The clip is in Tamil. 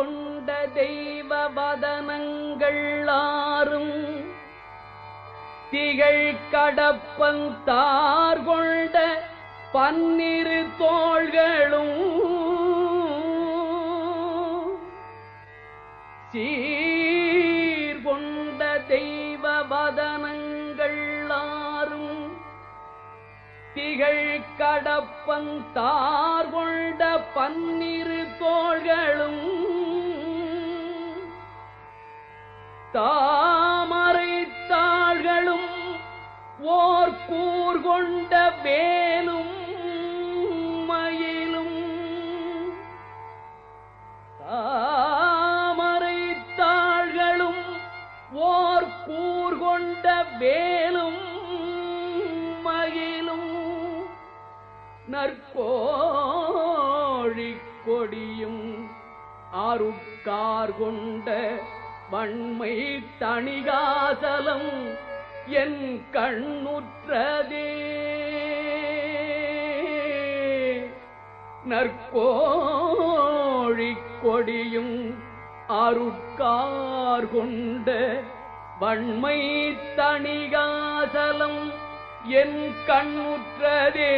கொண்ட தெய்வ வதனங்கள் ஆறும். திகழ் கடப்பன் தார் கொண்ட பன்னிரு தோள்களும். சீர் கொண்ட தெய்வ வதனங்கள் ஆறும். திகழ் கடப்பன் தார் கொண்ட பன்னிரு தோள்களும். தாமரை தாள்களும் ஓர் கூர் கொண்ட வேலும் மயிலும். தாமரை தாள்களும் ஓர் கூர் கொண்ட வேலும் மயிலும். நற்கோழி கொடியும் ஆருக்கார் கொண்ட வன்மை தணிகாசலம் என் கண்ணுற்றதே. நற்கோழி கொடியும் அருட்கார் கொண்ட வன்மை தணிகாசலம் என் கண்ணுற்றதே.